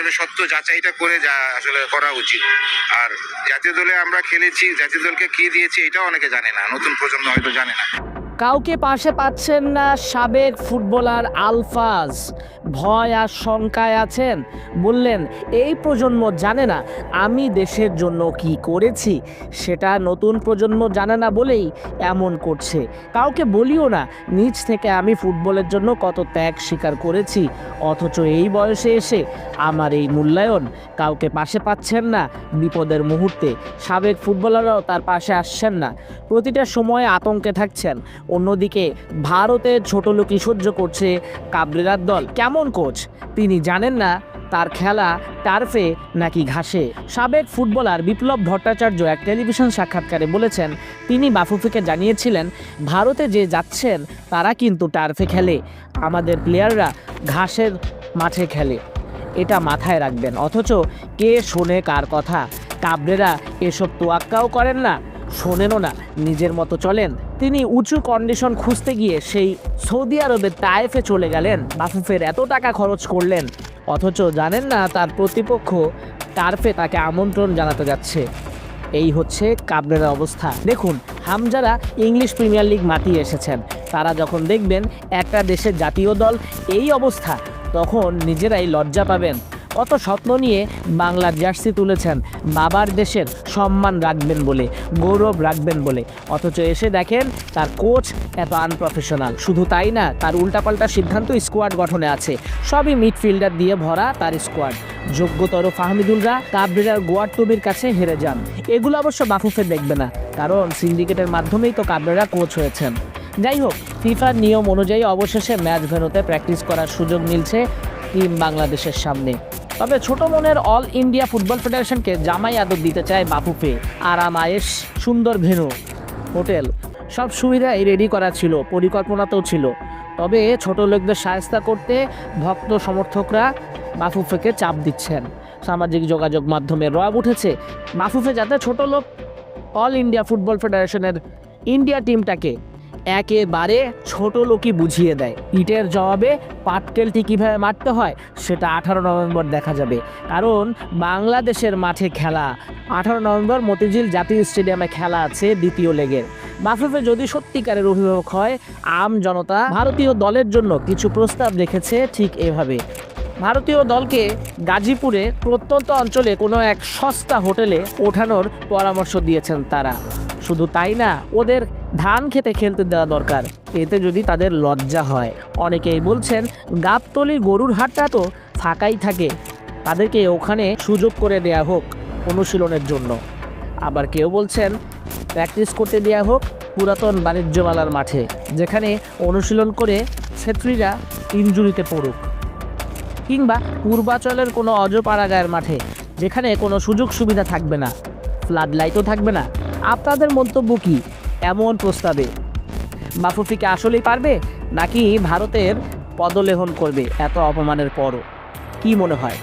আসলে সত্য যাচাইটা করে যা আসলে করা উচিত। আর জাতীয় দলে আমরা খেলেছি, জাতীয় দলকে কি দিয়েছি এটাও অনেকে জানে না, নতুন প্রজন্ম হয়তো জানে না। কাউকে পাশে পাচ্ছেন না সাবেক ফুটবলার আলফাজ। ভয় আর শঙ্কায় আছেন। বললেন, এই প্রজন্ম জানে না আমি দেশের জন্য কি করেছি। সেটা নতুন প্রজন্ম জানে না বলেই এমন করছে। কাউকে বলিও না, নিজ থেকে আমি ফুটবলের জন্য কত ত্যাগ স্বীকার করেছি। অথচ এই বয়সে এসে আমার এই মূল্যায়ন, কাউকে পাশে পাচ্ছেন না বিপদের মুহূর্তে। সাবেক ফুটবলাররাও তার পাশে আসছেন না। প্রতিটা সময়ে আতঙ্কে থাকছেন। অন্যদিকে ভারতের ছোট লোকই সহ্য করছে কাবরেরার দল। কেমন কোচ? তিনি জানেন না তার খেলা টার্ফে নাকি ঘাসে। সাবেক ফুটবলার বিপ্লব ভট্টাচার্য এক টেলিভিশন সাক্ষাৎকারে বলেছেন, তিনি বাফুফেকে জানিয়েছিলেন, ভারতে যে যাচ্ছেন, তারা কিন্তু টার্ফে খেলে। আমাদের প্লেয়াররা ঘাসের মাঠে খেলে। এটা মাথায় রাখবেন। অথচ কে শোনে কার কথা? কাবরেরা এসব তোয়াক্কাও করেন না। শোনেনও না, নিজের মতো চলেন। তিনি উঁচু কন্ডিশন খুঁজতে গিয়ে সেই সৌদি আরবের তায়েফে চলে গেলেন। বাফুফের এত টাকা খরচ করলেন, অথচ জানেন না তার প্রতিপক্ষ টার্ফে তাকে আমন্ত্রণ জানাতে যাচ্ছে। এই হচ্ছে কাবরের অবস্থা। দেখুন, হামজারা ইংলিশ প্রিমিয়ার লিগ মাতিয়ে এসেছেন। তারা যখন দেখবেন একটা দেশের জাতীয় দল এই অবস্থা, তখন নিজেরাই লজ্জা পাবেন। কত স্বপ্ন নিয়ে বাংলার জার্সি তুলেছেন। বাবার দেশের সম্মান রাখবেন বলে, গৌরব রাখবেন বলে। অথচ এসে দেখেন, তার কোচ এত আনপ্রফেশনাল শুধু তাই না, তার উল্টাপাল্টা সিদ্ধান্ত স্কোয়াড গঠনে আছে। সবই মিডফিল্ডার দিয়ে ভরা তার স্কোয়াড যোগ্যতর ফাহমিদুলরা কাবরেরার গোয়ার টবির কাছে হেরে যান। এগুলো অবশ্য বাফুফে দেখবে না, কারণ সিন্ডিকেটের মাধ্যমেই তো কাবরেরা কোচ হয়েছেন। যাই হোক ফিফার নিয়ম অনুযায়ী অবশেষে ম্যাচ ভেন্যুতে প্র্যাকটিস করার সুযোগ মিলছে টিম বাংলাদেশের সামনে। তবে ছোট মনের অল ইন্ডিয়া ফুটবল ফেডারেশনকে জামাই আদর দিতে চায় বাফুফে আরাম আয়েস সুন্দর ভেনু, হোটেল, সব সুবিধাই রেডি করা ছিল, পরিকল্পনাতেও ছিল। তবে ছোট লোকদের সাহায্য করতে ভক্ত সমর্থকরা বাফুফেকে চাপ দিচ্ছেন। সামাজিক যোগাযোগ মাধ্যমে রব উঠেছে বাফুফে যাতে ছোট লোক অল ইন্ডিয়া ফুটবল ফেডারেশনের ইন্ডিয়া টিমটাকে একেবারে ছোট লোকই বুঝিয়ে দেয়। ইটের জবাবে পাটকেলটি কীভাবে মারতে হয়, সেটা আঠারো নভেম্বর দেখা যাবে। কারণ বাংলাদেশের মাঠে খেলা। আঠারো নভেম্বর মতিঝিল জাতীয় স্টেডিয়ামে খেলা আছে দ্বিতীয় লেগের। বাফুফে যদি সত্যিকারের অভিভাবক হয়, আম জনতা ভারতীয় দলের জন্য কিছু প্রস্তাব রেখেছে ঠিক এভাবে। ভারতীয় দলকে গাজীপুরে প্রত্যন্ত অঞ্চলে কোনো এক সস্তা হোটেলে ওঠানোর পরামর্শ দিয়েছেন তারা। শুধু তাই না, ওদের ধান খেতে খেলতে দেওয়া দরকার। এতে যদি তাদের লজ্জা হয়। অনেকেই বলছেন গাবতলি গরুর হাটটা তো ফাঁকাই থাকে। তাদেরকে ওখানে সুযোগ করে দেয়া হোক অনুশীলনের জন্য। আবার কেউ বলছেন, প্র্যাকটিস করতে দেওয়া হোক পুরাতন বাণিজ্যমালার মাঠে, যেখানে অনুশীলন করে ছেত্রীরা ইঞ্জুরিতে পড়ুক। কিংবা পূর্বাচলের কোনো অজপাড়াগায়ের মাঠে, যেখানে কোনো সুযোগ সুবিধা থাকবে না ফ্লাড লাইটও থাকবে না। আপনাদের মন্তব্য কি? এমন প্রস্তাবে। মাফুফিকে আসলেই পারবে, নাকি ভারতের পদলেহন করবে এত অপমানের পরও? কি মনে হয়?